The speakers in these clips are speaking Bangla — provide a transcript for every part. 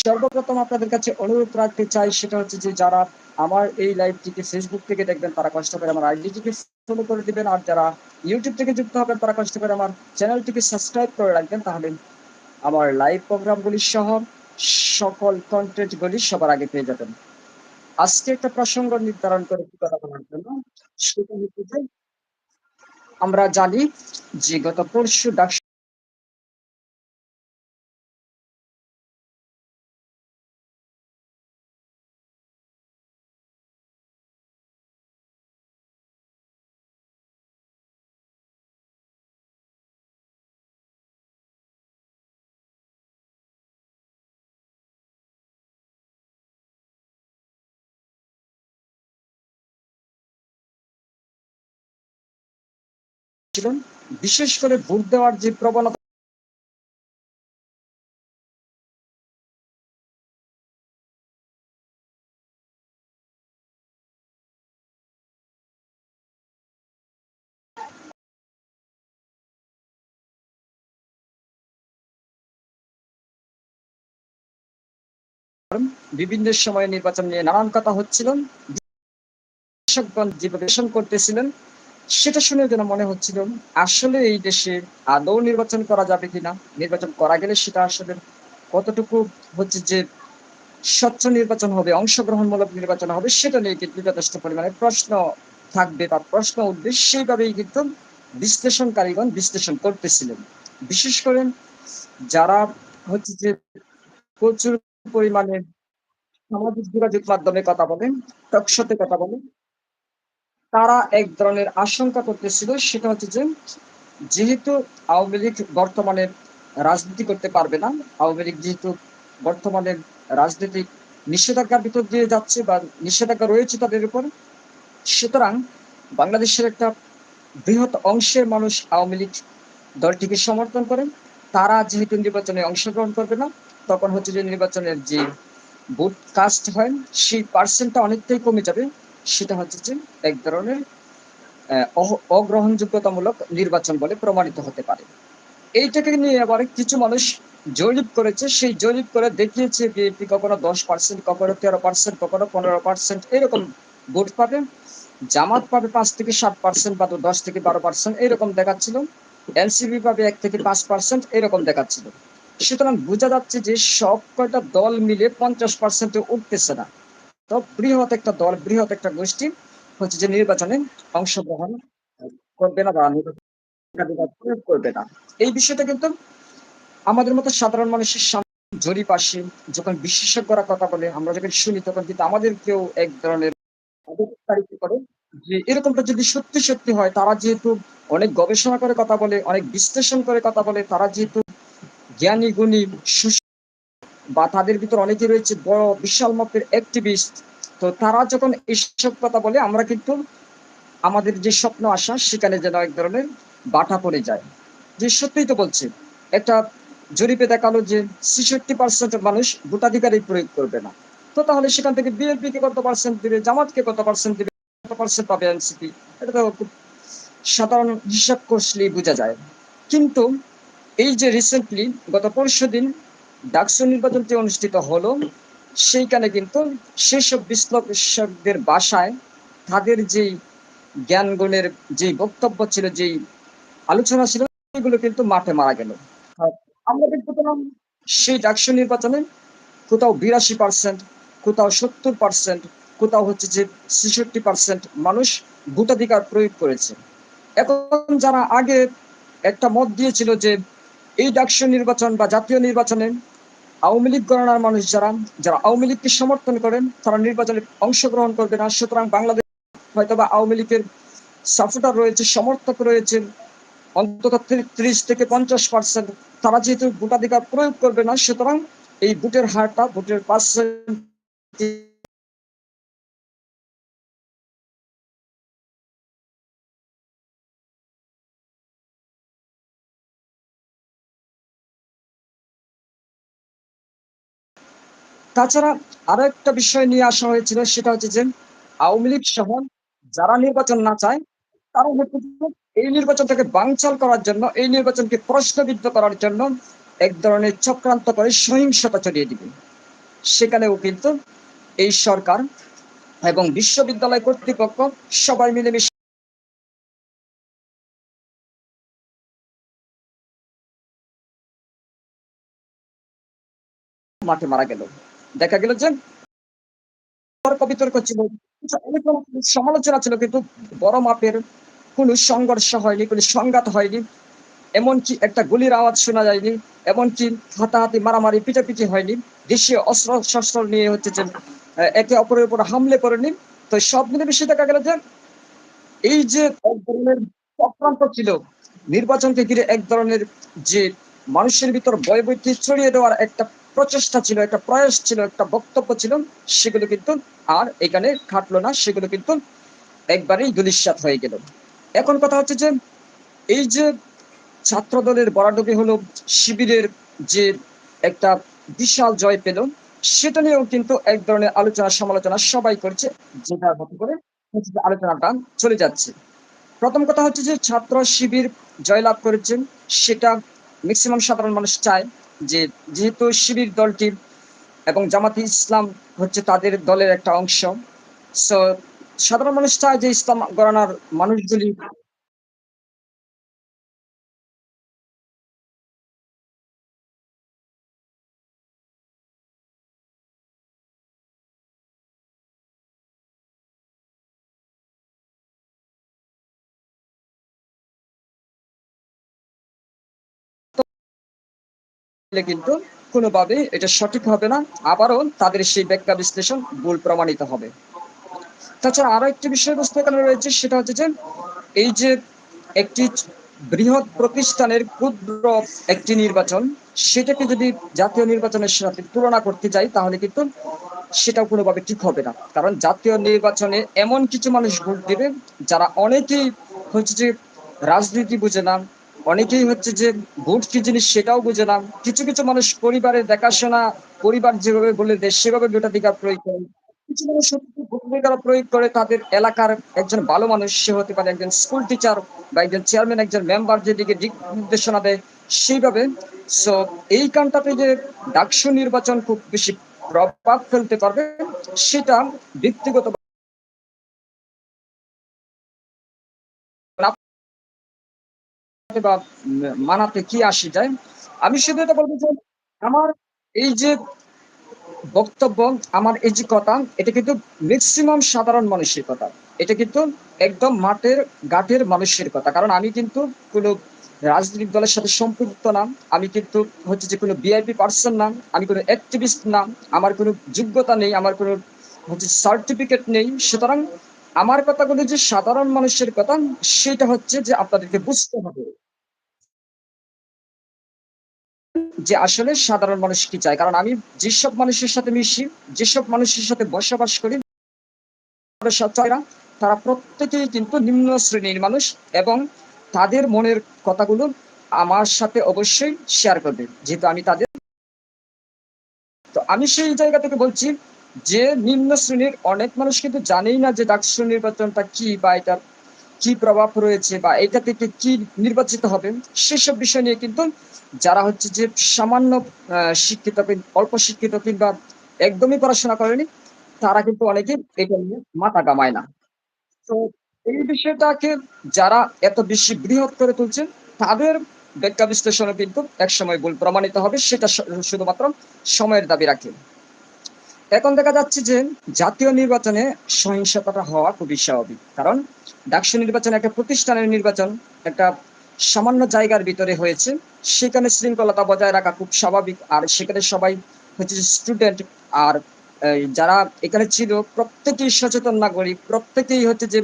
সর্বপ্রথম আপনাদের কাছে অনুরোধ রাখতে চাই, সেটা হচ্ছে যে যারা আমার এই লাইভটিকে ফেসবুক থেকে দেখবেন, তারা কষ্ট করে আমার আইডিটিকে ফলো করে দিবেন। আর যারা ইউটিউব থেকে যুক্ত হবেন, তারা কষ্ট করে আমার চ্যানেলটিকে সাবস্ক্রাইব করে রাখবেন। তাহলে আমার লাইভ প্রোগ্রামগুলি সহ সকল কন্টেন্টগুলি সবার আগে পেয়ে যাবেন। আজকে একটা প্রসঙ্গ নির্ধারণ করে কথা বলার জন্য। সেটা হচ্ছে যে আমরা জানি যে গত পরশু ডাক ছিলেন, বিশেষ করে ভোট দেওয়ার যে প্রবণতা বিভিন্ন সময়ে নির্বাচন নিয়ে নানান কথা হচ্ছিল। যেভাবে করতেছিলেন সেটা শুনে যেন মনে হচ্ছিল, আসলে এই দেশে আদৌ নির্বাচন করা যাবে কিনা? নির্বাচন করা গেলে সেটা আসলে কতটুকু হচ্ছে যে স্বচ্ছ নির্বাচন হবে, অংশগ্রহণমূলক নির্বাচন হবে, সেটা নিয়ে কিন্তু যথেষ্ট পরিমাণে প্রশ্ন থাকবে বা প্রশ্ন উঠবে সেইভাবেই কিন্তু বিশ্লেষণকারীগণ বিশ্লেষণ করতেছিলেন। বিশেষ করে যারা হচ্ছে যে প্রচুর পরিমাণে সামাজিক যোগাযোগ মাধ্যমে কথা বলেন টকশোতে কথা বলেন তারা এক ধরনের আশঙ্কা করতেছিল, সেটা হচ্ছে যে যেহেতু আওয়ামী লীগ বর্তমানে রাজনীতি করতে পারবে না, আওয়ামী লীগ যেহেতু বর্তমানে রাজনৈতিক নিষেধাজ্ঞার ভিতর দিয়ে যাচ্ছে বা নিষেধাজ্ঞা রয়েছে তাদের উপর, সুতরাং বাংলাদেশের একটা বৃহৎ অংশের মানুষ আওয়ামী লীগ দলটিকে সমর্থন করেন তারা যেহেতু নির্বাচনে অংশগ্রহণ করবে না, তখন হচ্ছে যে নির্বাচনের যে ভোট কাস্ট হয়, সেই পার্সেন্টটা অনেকটাই কমে যাবে। সেটা হচ্ছে যে এক ধরনের অগ্রহণযোগ্যতামূলক নির্বাচন বলে প্রমাণিত হতে পারে। এইটাকে নিয়ে আবার কিছু মানুষ জরিপ করেছে। সেই জরিপ করে দেখিয়েছে বিএনপি কখনো দশ পার্সেন্ট কখনো তেরো পার্সেন্ট কখনো পনেরো পার্সেন্ট এরকম ভোট পাবে। জামাত পাবে পাঁচ থেকে সাত পার্সেন্ট বা দশ থেকে বারো পার্সেন্ট এরকম দেখাচ্ছিল। এনসিপি পাবে এক থেকে পাঁচ পার্সেন্ট এরকম দেখাচ্ছিল। সুতরাং বোঝা যাচ্ছে যে সব কয়টা দল মিলে পঞ্চাশ পার্সেন্টে উঠতেছে না। তো বৃহৎ একটা দল, বৃহৎ একটা গোষ্ঠী হচ্ছে যে নির্বাচনে অংশগ্রহণ করবে না বা প্রয়োগ করবে না। এই বিষয়টা কিন্তু আমাদের মতো সাধারণ মানুষের জরিপ আসে, যখন বিশেষজ্ঞরা কথা বলে, আমরা যখন শুনি, তখন কিন্তু আমাদেরকেও এক ধরনের করে যে এরকমটা যদি সত্যি সত্যি হয়, তারা যেহেতু অনেক গবেষণা করে কথা বলে, অনেক বিশ্লেষণ করে কথা বলে, তারা যেহেতু জ্ঞানী গুণী বা তাদের ভিতর অনেকে রয়েছে বড় বিশাল মাপের অ্যাক্টিভিস্ট তো তারা যখন এইসব কথা বলে, আমরা কিন্তু আমাদের যে স্বপ্ন আসা সেখানে যেন এক ধরনের বাটা পড়ে যায়। যে সত্যিই তো বলছে, একটা জরিপে দেখাল যে ছেষট্টি পার্সেন্ট মানুষ ভোটাধিকারই প্রয়োগ করবে না। তো তাহলে সেখান থেকে বিএনপি কে কত পার্সেন্ট দিবে, জামাতকে কত পার্সেন্ট দিবে, কত পার্সেন্ট পাবে এনসিপি? এটা তো খুব সাধারণ হিসাব করলেই বোঝা যায়। কিন্তু এই যে রিসেন্টলি গত পরশু দিন ডাকসু নির্বাচনটি অনুষ্ঠিত হলো সেইখানে কিন্তু সেসব বিশ্লেষকদের বাসায় তাদের যেই জ্ঞান গুণের যে বক্তব্য ছিল যেই আলোচনা ছিল সেগুলো কিন্তু মাঠে মারা গেল। আমরা দেখতে পেলাম সেই ডাকসু নির্বাচনে কোথাও বিরাশি পার্সেন্ট কোথাও সত্তর পার্সেন্ট কোথাও হচ্ছে যে ছেষট্টি পার্সেন্ট মানুষ ভোটাধিকার প্রয়োগ করেছে। এখন যারা আগে একটা মত দিয়েছিল যে এই ডাকসু নির্বাচন বা জাতীয় নির্বাচনে আওয়ামী লীগ গণনার মানুষ যারা যারা আওয়ামী লীগকে সমর্থন করেন, তারা নির্বাচনে অংশগ্রহণ করবে না। সুতরাং বাংলাদেশ হয়তো বা আওয়ামী লীগের সাপোর্টার রয়েছে, সমর্থক রয়েছে। অন্তত ত্রিশ থেকে পঞ্চাশ পার্সেন্ট তারা যেহেতু ভোটাধিকার প্রয়োগ করবে না, সুতরাং এই ভোটের হারটা, ভোটের পার্সেন্ট তাছাড়া আরও একটা বিষয় নিয়ে আসা হয়েছিল, সেটা হচ্ছে যে আওয়ামী লীগ সহ যারা নির্বাচন না চায়, তারা এই নির্বাচনটাকে বানচাল করার জন্য, এই নির্বাচনকে প্রশ্নবিদ্ধ করার জন্য এক ধরনের চক্রান্ত করে সহিংসতা ছড়িয়ে দিবে। সেখানেও কিন্তু এই সরকার এবং বিশ্ববিদ্যালয় কর্তৃপক্ষ সবাই মিলেমিশে মাঠে মারা গেল। দেখা গেল যে সমালোচনা ছিল, কিন্তু বড় মাপের কোনো সংঘর্ষ হয়নি, কোনো সংঘাত হয়নি। এমনকি একটা গুলির আওয়াজ শোনা যায়নি, এমনকি হাতাহাতি মারামারি, পিটাপিটি হয়নি। দেশীয় অস্ত্র শস্ত্র নিয়ে হচ্ছে যে একে অপরের উপর হামলে করেনি। তো সব মিলে বেশি দেখা গেল যে, এই যে এক ধরনের চক্রান্ত ছিল, নির্বাচনকে ঘিরে এক ধরনের যে মানুষের ভিতর ভয়ভীতি ছড়িয়ে দেওয়ার একটা প্রচেষ্টা ছিল, একটা প্রয়াস ছিল, একটা বক্তব্য ছিল, সেগুলো কিন্তু আর এখানে খাটলো না, সেগুলো কিন্তু একবারেই দুলিশ্বাত হয়ে গেল। এখন কথা হচ্ছে যে, এই যে ছাত্র দলের বরাডবি হলো শিবিরের যে একটা বিশাল জয় পেল, সেটা নিয়েও কিন্তু এক ধরনের আলোচনা, সমালোচনা সবাই করছে যেটার মতো করে আলোচনাটা চলে যাচ্ছে। প্রথম কথা হচ্ছে যে, ছাত্র শিবির জয়লাভ করেছেন সেটা ম্যাক্সিমাম সাধারণ মানুষ চায় যে যেহেতু শিবির দলটি এবং জামাতি ইসলাম হচ্ছে তাদের দলের একটা অংশ সো সাধারণ মানুষ চায় যে ইসলাম গণনার মানুষগুলি করলে কিন্তু কোনোভাবে এটা সঠিক হবে না। আবারও তাদের সেই ব্যাখ্যা বিশ্লেষণ ভুল প্রমাণিত হবে। তাছাড়া আরও একটি বিষয়বস্তু এখানে রয়েছে, সেটা হচ্ছে যে এই যে একটি বৃহৎ প্রতিষ্ঠানের ক্ষুদ্র একটি নির্বাচন, সেটাকে যদি জাতীয় নির্বাচনের সাথে তুলনা করতে যাই, তাহলে কিন্তু সেটাও কোনোভাবে ঠিক হবে না। কারণ জাতীয় নির্বাচনে এমন কিছু মানুষ ভোট দেবে যারা অনেকেই হচ্ছে যে রাজনীতি বুঝে না অনেকেই হচ্ছে যে ভোট কি জিনিস সেটাও বুঝে না। কিছু কিছু মানুষ পরিবারের দেখাশোনা, পরিবার যেভাবে বলে দেয় সেভাবে ভোটাধিকার প্রয়োগ করে। কিছু মানুষ ভোটাধিকার প্রয়োগ করে তাদের এলাকার একজন ভালো মানুষ, সে হতে পারে একজন স্কুল টিচার বা একজন চেয়ারম্যান একজন মেম্বার যেদিকে দিক নির্দেশনা দেয় সেইভাবে। সো এই কানটাতে যে ডাকসু নির্বাচন খুব বেশি প্রভাব ফেলতে পারবে, সেটা ব্যক্তিগত বা মানাতে কি আসি যায়? আমি শুধু এটা বলব যে আমার এই যে বক্তব্য, আমার এই যে কথা, এটা কিন্তু ম্যাক্সিমাম সাধারণ মানুষের কথা। এটা কিন্তু একদম মাঠের, ঘাটের মানুষের কথা। কারণ আমি কিন্তু কোনো রাজনৈতিক দলের সাথে সম্পৃক্ত না। আমি কিন্তু হচ্ছে যে কোনো বিআইপি পার্সন না। আমি কোনো অ্যাক্টিভিস্ট না। আমার কোনো যোগ্যতা নেই। আমার কোনো হচ্ছে সার্টিফিকেট নেই। সুতরাং আমার কথাগুলো যে সাধারণ মানুষের কথা, সেটা হচ্ছে যে আপনাদেরকে বুঝতে হবে। যে আসলে সাধারণ মানুষ কি চায়? কারণ আমি যেসব মানুষের সাথে মিশি, যেসব মানুষের সাথে বসবাস করি তারা প্রত্যেকেই কিন্তু নিম্ন শ্রেণির মানুষ এবং তাদের মনের কথাগুলো আমার সাথে অবশ্যই শেয়ার করবে। যেহেতু আমি তাদের তো আমি সেই জায়গা থেকে বলছি যে নিম্ন শ্রেণির অনেক মানুষ কিন্তু জানেই না যে ডাকসু নির্বাচনটা কি বা এটা কি প্রভাব রয়েছে বা এটা থেকে কি নির্বাচিত হবে, সেসব বিষয় নিয়ে কিন্তু যারা হচ্ছে যে সামান্য শিক্ষিত অল্প শিক্ষিত কিংবা একদমই পড়াশোনা করেনি, তারা কিন্তু অনেকে এটা নিয়ে মাথা গামায় না। তো এই বিষয়টাকে যারা এত বেশি বৃহৎ করে তুলছেন, তাদের ব্যাখ্যা বিশ্লেষণে কিন্তু একসময় ভুল প্রমাণিত হবে, সেটা শুধুমাত্র সময়ের দাবি রাখে। এখন দেখা যাচ্ছে যে জাতীয় নির্বাচনে সহিংসতাটা হওয়া খুবই স্বাভাবিক। কারণ ডাকসু নির্বাচন একটা প্রতিষ্ঠানের নির্বাচন একটা সামান্য জায়গার ভিতরে হয়েছে, সেখানে শৃঙ্খলতা বজায় রাখা খুব স্বাভাবিক। আর সেখানে সবাই হচ্ছে স্টুডেন্ট আর যারা এখানে ছিল প্রত্যেকেই সচেতন নাগরিক, প্রত্যেকেই হচ্ছে যে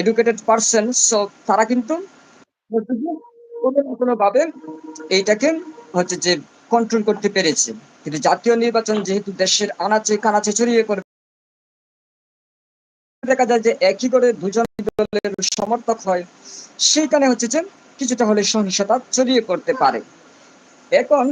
এডুকেটেড পার্সন সো তারা কিন্তু কোনো ভাবে এইটাকে হচ্ছে যে কন্ট্রোল করতে পেরেছে। কিন্তু জাতীয় নির্বাচন যেহেতু দেশের আনাচে কানাচে ছড়িয়ে করে দেখা যায় যে একই করে দুজন দলের সমর্থক হয়, সেইখানে হচ্ছে যে কিছুটা হলে সহিংসতা ছড়িয়ে করতে পারে। এখন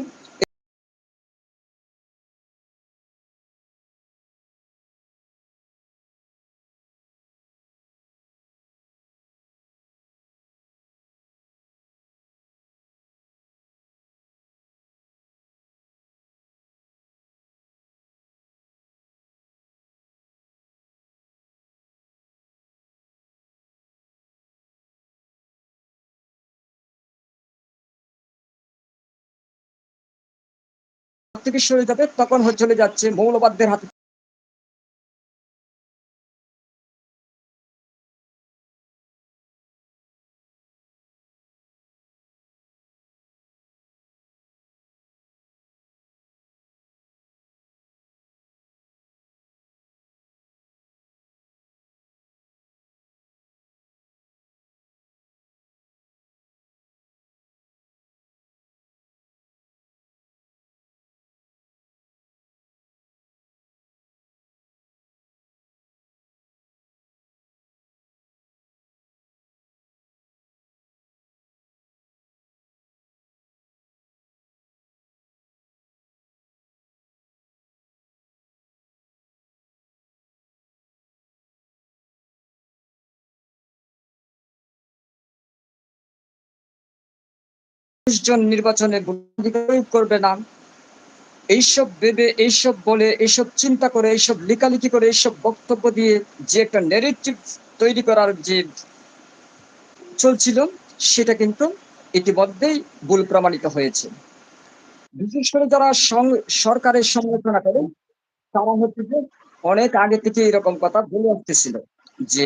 থেকে সরে যাবে তখন হচ্ছে যাচ্ছে মৌলবাদদের হাতে। জন নির্বাচনে প্রয়োগ করবে না। এইসব ভেবে, এইসব বলে, এইসব চিন্তা করে, এইসব লেখালেখি করে, এইসব বক্তব্য দিয়ে যে একটা নেগেটিভ তৈরি করার যে চলছিল, সেটা কিন্তু ইতিমধ্যেই ভুল প্রমাণিত হয়েছে। বিশেষ করে যারা সরকারের সমালোচনা করে, তারা হচ্ছে যে অনেক আগে থেকে এরকম কথা বলে আসতেছিল যে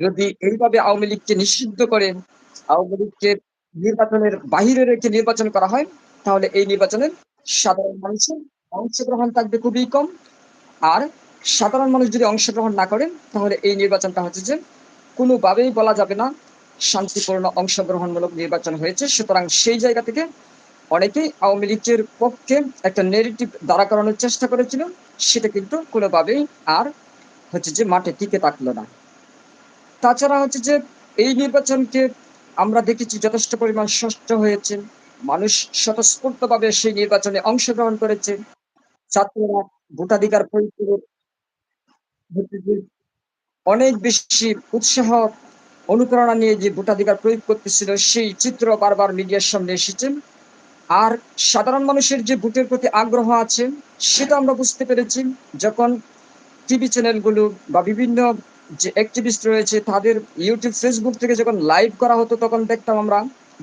যদি এইভাবে আওয়ামী লীগকে নিষিদ্ধ করে, আওয়ামী লীগকে নির্বাচনের বাহিরে রেখে নির্বাচন করা হয়, তাহলে এই নির্বাচনে সাধারণ মানুষের অংশগ্রহণ থাকবে খুবই কম। আর সাধারণ মানুষ যদি অংশগ্রহণ না করেন, তাহলে এই নির্বাচনটা হচ্ছে যে কোনোভাবেই বলা যাবে না, শান্তিপূর্ণ অংশগ্রহণমূলক নির্বাচন হয়েছে। সুতরাং সেই জায়গা থেকে অনেকেই আওয়ামী লীগের পক্ষে একটা নেগেটিভ দাঁড়া করানোর চেষ্টা করেছিল, সেটা কিন্তু কোনোভাবেই আর হচ্ছে যে মাঠে টিকে থাকল না। তাছাড়া হচ্ছে যে এই নির্বাচনকে আমরা দেখেছি যথেষ্ট পরিমাণ সুস্থ হয়েছে। মানুষ স্বতঃস্ফূর্তভাবে সেই নির্বাচনে অংশগ্রহণ করেছে। ছাত্ররা ভোটাধিকার অনেক বেশি উৎসাহ, অনুপ্রেরণা নিয়ে যে ভোটাধিকার প্রয়োগ করতেছিল, সেই চিত্র বারবার মিডিয়ার সামনে এসেছে। আর সাধারণ মানুষের যে ভোটের প্রতি আগ্রহ আছে, সেটা আমরা বুঝতে পেরেছি। যখন টিভি চ্যানেলগুলো বা বিভিন্ন যে অ্যাক্টিভিস্ট রয়েছে, তাদের ইউটিউব ফেসবুক থেকে যখন লাইভ করা হতো, তখন দেখতাম আমরা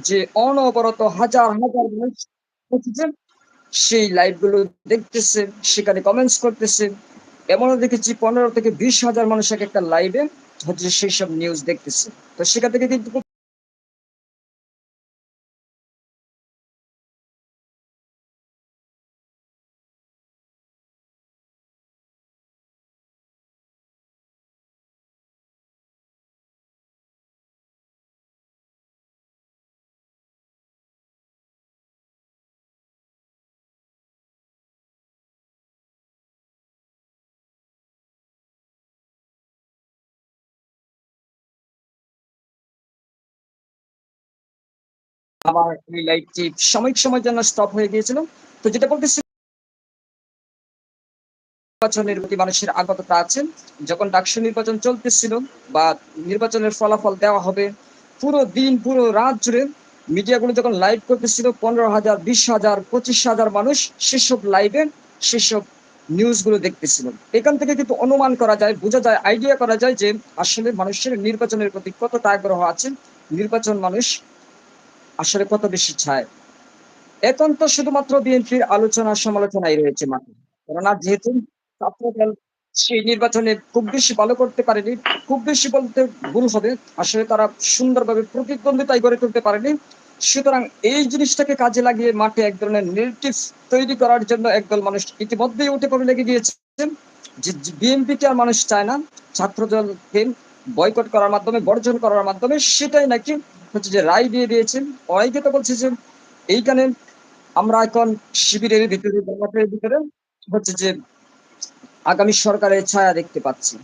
যে অনবরত হাজার হাজার মানুষ সেই লাইভগুলো দেখতেছে, সেখানে কমেন্টস করতেছে। এমনও দেখেছি পনেরো থেকে বিশ হাজার মানুষ এক একটা লাইভে হচ্ছে সেই সব নিউজ দেখতেছে। তো সেখান থেকে কিন্তু আমার এই লাইটটি সাময়িক সময়ের জন্য স্টপ হয়ে গিয়েছিল। তো যেটা বলতেছি নির্বাচনের প্রতি মানুষের আগততা আছে যখন ডাকসু নির্বাচন চলতেছিল বা নির্বাচনের ফলাফল দেওয়া হবে, পুরো দিন, পুরো রাত জুড়ে মিডিয়াগুলো যখন লাইভ করতেছিল, পনেরো হাজার, বিশ হাজার, পঁচিশ হাজার মানুষ সেসব লাইভে সেসব নিউজগুলো দেখতেছিল। এখান থেকে কিন্তু অনুমান করা যায়, বোঝা যায় আইডিয়া করা যায় যে আসলে মানুষের নির্বাচনের প্রতি কতটা আগ্রহ আছে। নির্বাচন মানুষ আসলে কত বেশি ছায়? এখন তো শুধুমাত্র বিএনপির আলোচনা সমালোচনাই রয়েছে মাত্র কেননা যেহেতু সেই নির্বাচনে খুব বেশি ভালো করতে পারেনি, খুব বেশি বলতে ভুল হবে। আসলে তারা সুন্দরভাবে প্রতিদ্বন্দ্বিতায় গড়ে তুলতে পারেনি। সুতরাং এই জিনিসটাকে কাজে লাগিয়ে মাঠে এক ধরনের নেগেটিভ তৈরি করার জন্য একদল মানুষ ইতিমধ্যেই উঠে পড়ে লেগে গিয়েছেন যে বিএনপিকে আর মানুষ চায় না। ছাত্রদলকে বয়কট করার মাধ্যমে, বর্জন করার মাধ্যমে, সেটাই নাকি হচ্ছে যে রায় দিয়ে দিয়েছেন অনেকে তো বলছে যে এইখানে আমরা এখন শিবিরের ভিতরে ভিতরে হচ্ছে যে আগামী সরকারের ছায়া দেখতে পাচ্ছি।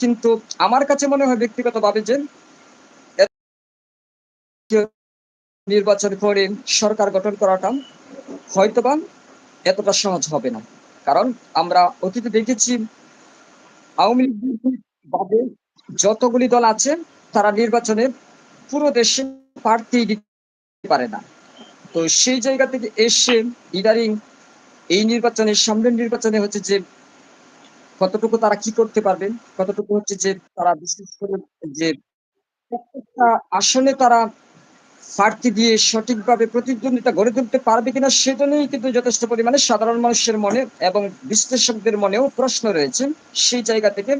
কিন্তু আমার কাছে মনে হয় ব্যক্তিগতভাবে যে নির্বাচন করে সরকার গঠন করাটা হয়তোবা এতটা সহজ হবে না। কারণ আমরা অতীতে দেখেছি আওয়ামী লীগ যতগুলি দল আছে, তারা নির্বাচনে পুরো দেশে প্রার্থী দিতে পারে না। তো সেই জায়গা থেকে এসে ইদারিং এই নির্বাচনে, সামনের নির্বাচনে হচ্ছে যে কতটুকু তারা কি করতে পারবে, কতটুকু হচ্ছে যে তারা বিশেষ করে যে প্রত্যেকটা আসনে তারা প্রার্থী দিয়ে সঠিকভাবে প্রতিদ্বন্দ্বিতা গড়ে তুলতে পারবে কিনা, সেজন্যই কিন্তু যথেষ্ট পরিমাণে সাধারণ মানুষের মনে এবং বিশ্লেষকদের মনেও প্রশ্ন রয়েছে। সেই জায়গা থেকে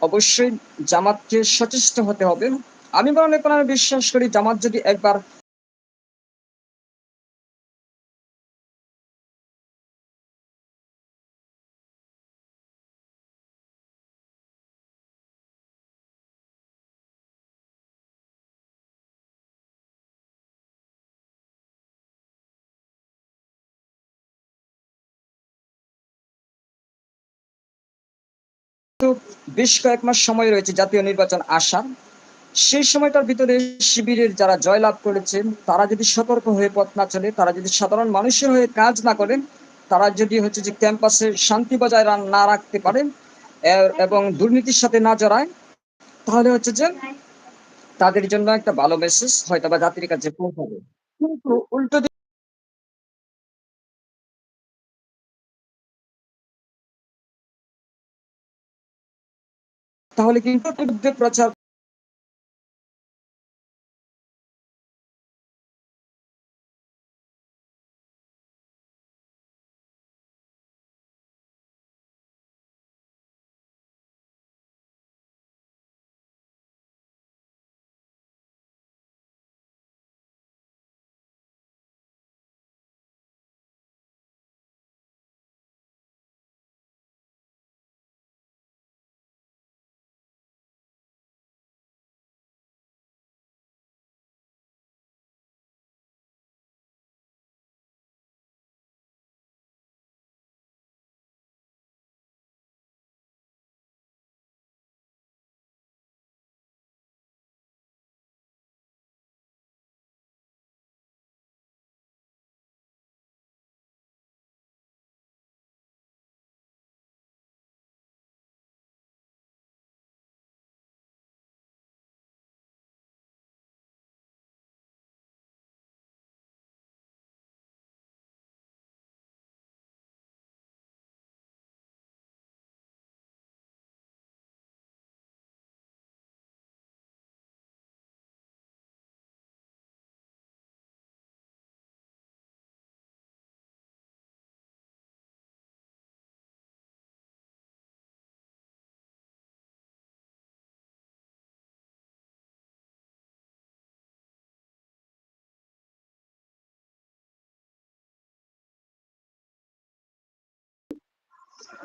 অবশ্যই জামাতকে সচেষ্ট হতে হবে। আমি মনে করি বিশ্বাস করি জামাত যদি একবার বেশ কয়েক মাস সময় রয়েছে জাতীয় নির্বাচন আসার, সেই সময়টার ভিতরে শিবিরের যারা জয়লাভ করেছেন তারা যদি সতর্ক হয়ে পথ না চলে, তারা যদি সাধারণ মানুষের হয়ে কাজ না করেন, তারা যদি হচ্ছে যে ক্যাম্পাসে শান্তি বজায় না রাখতে পারে এবং দুর্নীতির সাথে না জড়ায়, তাহলে হচ্ছে যে তাদের জন্য একটা ভালো মেসেজ হয়তো বা জাতির কাছে পৌঁছাবে। কিন্তু উল্টো তাহলে কিন্তু প্রচার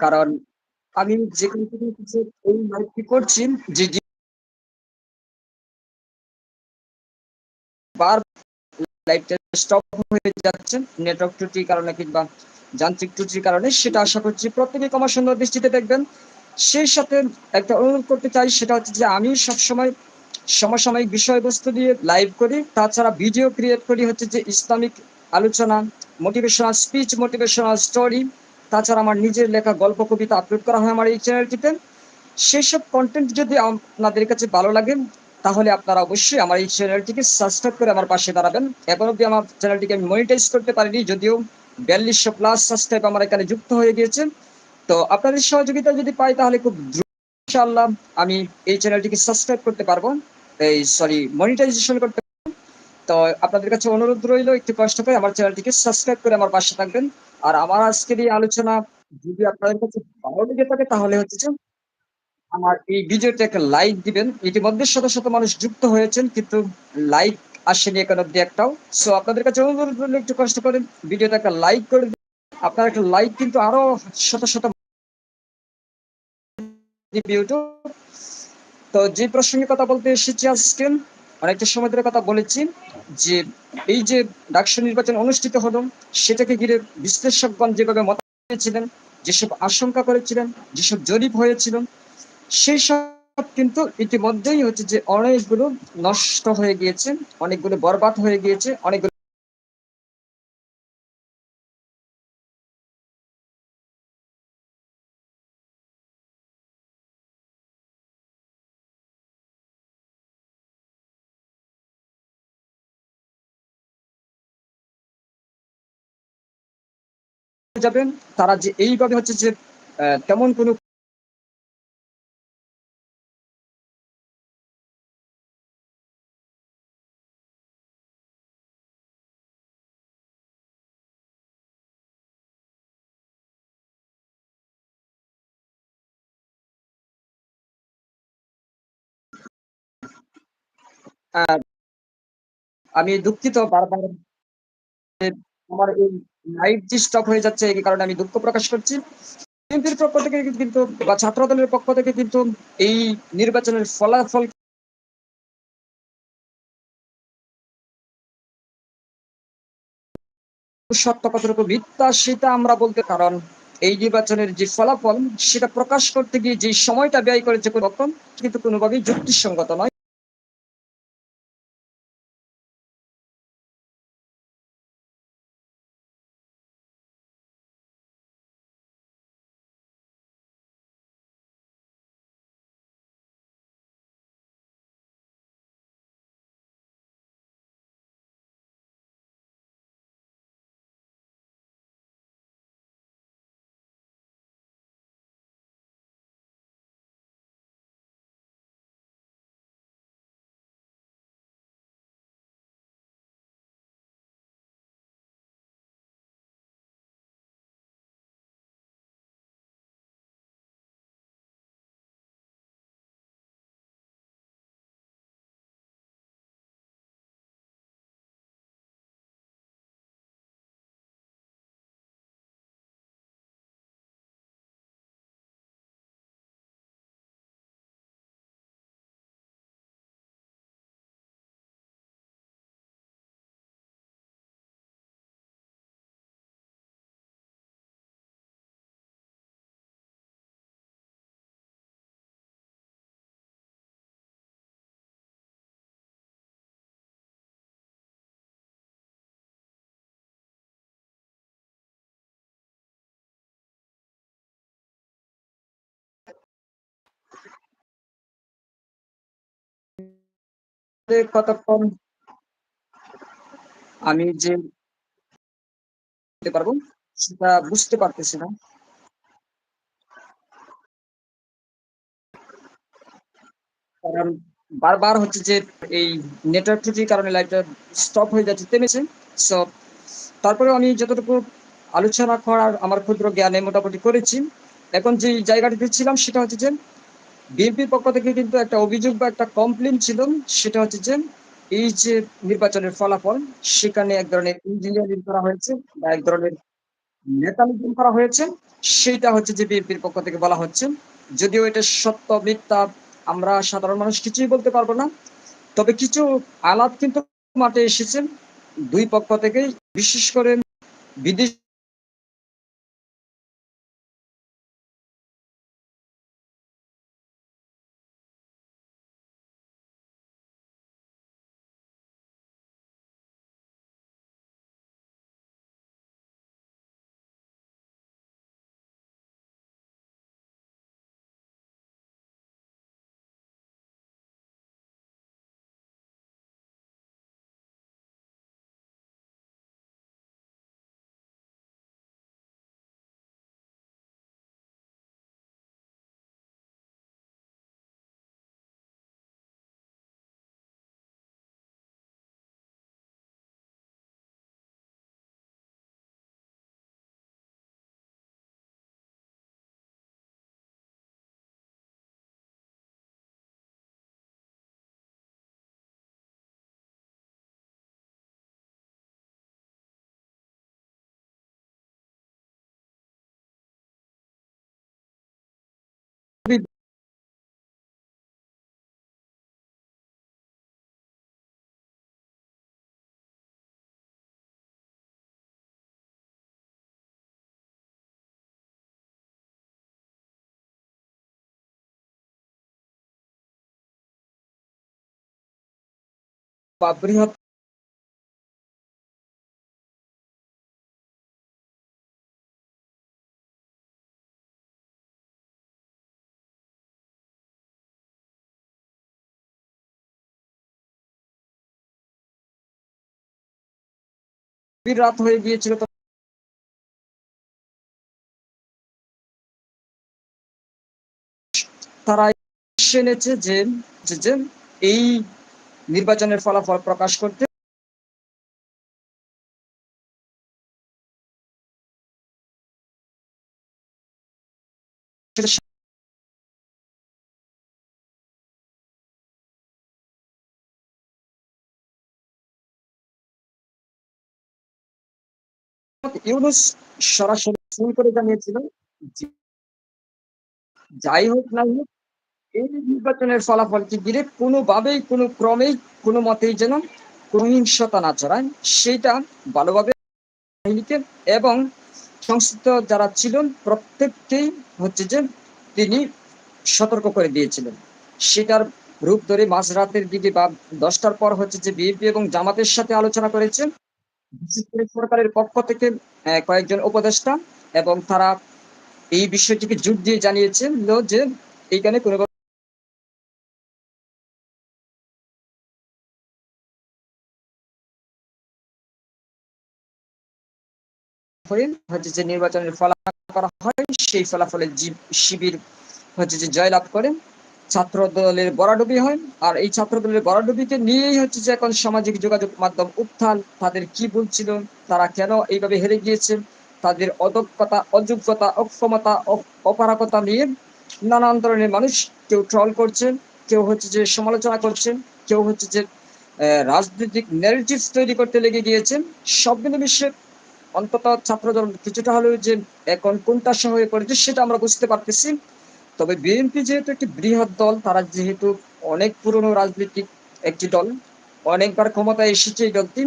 কারণ আমি যেখান থেকে কিছু এই লাইভটি করছি, যে বার লাইভটা স্টপ হয়ে যাচ্ছে নেটওয়ার্ক ত্রুটির কারণে কিংবা যান্ত্রিক ত্রুটির কারণে, সেটা আশা করছি প্রত্যেকে কমার সুন্দর দৃষ্টিতে দেখবেন। সেই সাথে একটা অনুরোধ করতে চাই, সেটা হচ্ছে যে আমি সবসময় সমসাময়িক বিষয়বস্তু দিয়ে লাইভ করি, তাছাড়া ভিডিও ক্রিয়েট করি হচ্ছে যে ইসলামিক আলোচনা মোটিভেশনাল স্পিচ মোটিভেশনাল স্টোরি তাছাড়া আমার নিজের লেখা গল্প, কবিতা আপলোড করা হয় আমার এই চ্যানেলটিতে সেই সব কন্টেন্ট যদি আপনাদের কাছে ভালো লাগে, তাহলে আপনারা অবশ্যই আমার এই চ্যানেলটিকে সাবস্ক্রাইব করে আমার পাশে দাঁড়াবেন। এখন অব্দি আমার চ্যানেলটিকে আমি মনিটাইজ করতে পারিনি, যদিও বিয়াল্লিশশো প্লাস সাবস্ক্রাইব আমার এখানে যুক্ত হয়ে গিয়েছে। তো আপনাদের সহযোগিতা যদি পাই, তাহলে খুব ইনশাআল্লাহ আমি এই চ্যানেলটিকে সাবস্ক্রাইব করতে পারব। এই সরি মনিটাইজেশন করতে তো আপনাদের কাছে অনুরোধ রইল, একটু কষ্ট করে আমার চ্যানেলটিকে সাবস্ক্রাইব করে আমার পাশে থাকবেন। আর আমার আজকের এই আলোচনা যদি আপনাদের কাছে ভালো লেগে থাকে, তাহলে হচ্ছে যে আমার এই ভিডিওতে একটা লাইক দিবেন। ইতিমধ্যে শত শত মানুষ যুক্ত হয়েছেন, কিন্তু লাইক আসেনি এখন অব্দি একটাও। সো আপনাদের কাছে অনুরোধ করলে একটু কষ্ট করে ভিডিওতে একটা লাইক করে দিন। আপনার একটা লাইক কিন্তু আরও শত শত তো যে প্রসঙ্গে কথা বলতে এসেছি আজকে অনেকটা সময় ধরে কথা বলেছি যে এই যে ডাকসু নির্বাচন অনুষ্ঠিত হলো, সেটাকে ঘিরে বিশ্লেষকগণ যেভাবে মত দিয়েছিলেন, যেসব আশঙ্কা করেছিলেন, যেসব জরিপ হয়েছিল, সেই সব কিন্তু ইতিমধ্যেই হচ্ছে যে অনেকগুলো নষ্ট হয়ে গিয়েছে, অনেকগুলো বরবাদ হয়ে গিয়েছে, অনেকগুলো যাবেন তারা যে এইভাবে হচ্ছে যে তেমন কোনো আমি দুঃখিত বারবার আমার এই লাইট যে স্টপ হয়ে যাচ্ছে, এই কারণে আমি দুঃখ প্রকাশ করছি। বিএনপির পক্ষ থেকে কিন্তু বা ছাত্রদলের পক্ষ থেকে কিন্তু এই নির্বাচনের ফলাফল সত্য কতটুকু মিথ্যা, সেটা আমরা বলতে কারণ এই নির্বাচনের যে ফলাফল, সেটা প্রকাশ করতে গিয়ে যে সময়টা ব্যয় করেছে পক্ষ কিন্তু কোনোভাবেই যুক্তিসঙ্গত নয়। কতক্ষণ আমি যে পারব সেটা বুঝতে পারতেছি না। কারণ বারবার হচ্ছে যে এই নেটওয়ার্ক ত্রুটির কারণে লাইভটা স্টপ হয়ে যাচ্ছে, থেমেছে। সো তারপরেও আমি যতটুকু আলোচনা করার আমার ক্ষুদ্র জ্ঞানে মোটামুটি করেছি। এখন যে জায়গাটিতে ছিলাম সেটা হচ্ছে যে বিএনপির পক্ষ থেকে কিন্তু একটা অভিযোগ বা একটা কমপ্লেন ছিল, সেটা হচ্ছে যে এই যে নির্বাচনের ফলাফল, সেখানে এক ধরনের ইঞ্জিনিয়ারিং করা হয়েছে বা এক ধরনের নেতানিধন করা হয়েছে। সেইটা হচ্ছে যে বিএনপির পক্ষ থেকে বলা হচ্ছে। যদিও এটা সত্য, মিথ্যা, আমরা সাধারণ মানুষ কিছুই বলতে পারব না। তবে কিছু আলাপ কিন্তু মাঠে এসেছে দুই পক্ষ থেকেই। বিশেষ করে বিদেশ বা বৃহৎ গভীর রাত হয়ে গিয়েছিল তারা এনেছে যে, যে এই নির্বাচনের ফলাফল প্রকাশ করতে ইউনুস সরাসরি ফোন করে জানিয়েছিল যাই হোক না হোক, এই নির্বাচনের ফলাফলকে ঘিরে কোনোভাবেই, কোনো ক্রমেই, কোনো মতেই যেন প্রহিংসতা না চড়ায় সেইটা ভালোভাবে বাহিনীকে এবং সংশ্লিষ্ট যারা ছিলেন, প্রত্যেককেই হচ্ছে যে তিনি সতর্ক করে দিয়েছিলেন। সেটার রূপ ধরে মাঝরাতের দিকে বা দশটার পর হচ্ছে যে বিএনপি এবং জামাতের সাথে আলোচনা করেছে বিশেষ করে সরকারের পক্ষ থেকে কয়েকজন উপদেষ্টা এবং তারা এই বিষয়টিকে জোর দিয়ে জানিয়েছেন যে এইখানে কোনো হচ্ছে যে নির্বাচনের ফলাফল করা হয়, সেই ফলাফলে শিবির হচ্ছে যে জয়লাভ করে। ছাত্র দলের বরাডুবি হয়। আর এই ছাত্র দলের বরাডুবিকে নিয়েই হচ্ছে যে এখন সামাজিক যোগাযোগ মাধ্যম উত্থান, তাদের কি বলছিল, তারা কেন এইভাবে হেরে গিয়েছে, তাদের অদক্ষতা, অযোগ্যতা, অক্ষমতা অপারকতা নিয়ে নানান ধরনের মানুষ কেউ ট্রল করছে, কেউ হচ্ছে যে সমালোচনা করছে, কেউ হচ্ছে যে রাজনৈতিক ন্যারেটিভ তৈরি করতে লেগে গিয়েছেন সব মিলেমিশে অন্তত ছাত্রদল কিছুটা হলেও যে এখন কোনটা হয়ে পড়েছে সেটা আমরা বুঝতে পারতেছি। তবে বিএনপি যেহেতু একটি বৃহৎ দল, তারা যেহেতু অনেক পুরনো রাজনৈতিক একটি দল, অনেকবার ক্ষমতায় এসেছে এই দলটি,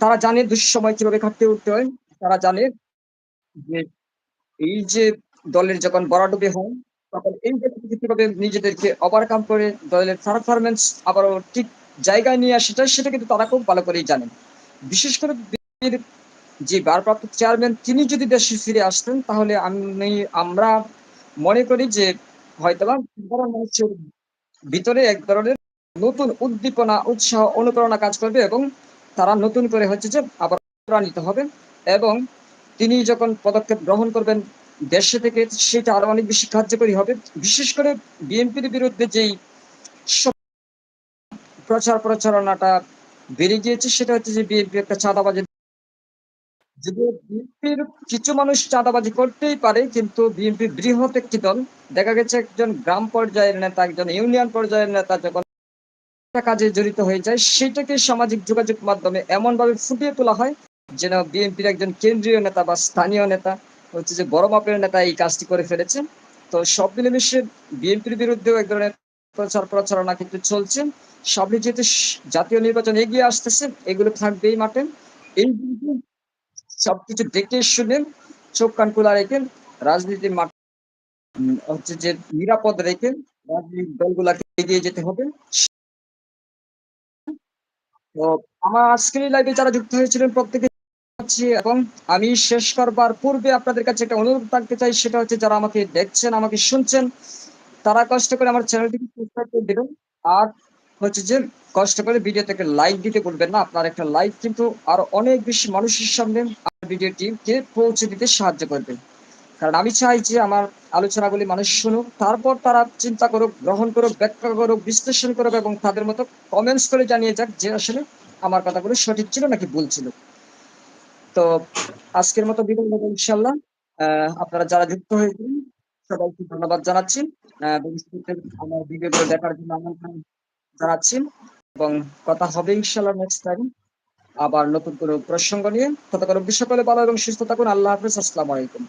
তারা জানে দুঃসময় কীভাবে কাটতে উঠতে হয়। তারা জানে যে এই যে দলের যখন বরাডুবে হয়, তখন এই কীভাবে নিজেদেরকে ওভারকাম করে দলের পারফরমেন্স আবারও ঠিক জায়গায় নিয়ে আসে, সেটা কিন্তু তারা খুব ভালো করেই জানেন বিশেষ করে যে ভারপ্রাপ্ত চেয়ারম্যান তিনি যদি দেশে ফিরে আসতেন, তাহলে আমি, আমরা মনে করি যে হয়তোবা মানুষের ভিতরে এক ধরনের নতুন উদ্দীপনা, উৎসাহ, অনুপ্রেরণা কাজ করবে এবং তারা নতুন করে হচ্ছে যে আবার প্রাণিত হবে এবং তিনি যখন পদক্ষেপ গ্রহণ করবেন দেশে থেকে, সেটা আরও অনেক বেশি কার্যকরী হবে। বিশেষ করে বিএনপির বিরুদ্ধে যেই প্রচার প্রচারণাটা বেড়ে গিয়েছে, সেটা হচ্ছে যে বিএনপি একটা চাঁদাবাজি যদি বিএনপির কিছু মানুষ চাঁদাবাজি করতেই পারে, কিন্তু বিএনপি বৃহৎ একটি দল, দেখা গেছে একজন গ্রাম পর্যায়ের নেতা, একজন ইউনিয়ন পর্যায়ের নেতা যখন কাজে জড়িত হয়ে যায়, সেটাকে সামাজিক যোগাযোগ মাধ্যমে এমন ভাবে ফুটিয়ে তোলা হয় যেন বিএনপির একজন কেন্দ্রীয় নেতা বা স্থানীয় নেতা হচ্ছে যে বড় মাপের নেতা এই কাজটি করে ফেলেছে। তো সব মিলেমিশে বিএনপির বিরুদ্ধেও এক ধরনের প্রচার প্রচারণা কিন্তু চলছে। সামনে যেহেতু জাতীয় নির্বাচন এগিয়ে আসতেছে, এগুলো থাকবেই মাঠে। এই সবকিছু দেখে শুনে চোখ কান খোলা রেখে রাজনীতির মাঠ হচ্ছে যে নিরাপদ রেখে রাজনৈতিক দলগুলাকে এগিয়ে যেতে হবে। তো আমার আজকের লাইভে যারা যুক্ত হয়েছিলেন প্রত্যেকে এবং আমি শেষ করবার পূর্বে আপনাদের কাছে একটা অনুরোধ থাকতে চাই, সেটা হচ্ছে যারা আমাকে দেখছেন, আমাকে শুনছেন, তারা কষ্ট করে আমার চ্যানেলটিকে সাবস্ক্রাইব করে দেবেন। আর হচ্ছে যে কষ্ট করে ভিডিওটাকে লাইক দিতে বলবেন না। আপনার একটা লাইক কিন্তু আরও অনেক বেশি মানুষের সামনে ভিডিওটিকে পৌঁছে দিতে সাহায্য করবে। কারণ আমি চাই যে আমার আলোচনাগুলি মানুষ শুনুক, তারপর তারা চিন্তা করুক, গ্রহণ করুক, ব্যাখ্যা করুক, বিশ্লেষণ করুক এবং তাদের মতো কমেন্টস করে জানিয়ে যাক যে আসলে আমার কথাগুলো সঠিক ছিল নাকি ভুল ছিল। তো আজকের মতো বিদায় নেব ইনশাল্লাহ আপনারা যারা যুক্ত হয়েছেন, সবাইকে ধন্যবাদ জানাচ্ছি। ভবিষ্যতে আমার ভিডিওগুলো দেখার জন্য আমন্ত্রণ জানাচ্ছি এবং কথা হবে ইনশাল্লাহ নেক্সট টাইম আবার নতুন কোনো প্রসঙ্গ নিয়ে। ততক্ষণ সকলে ভালো এবং সুস্থ থাকুন। আল্লাহ হাফিজ। আসসালামু আলাইকুম।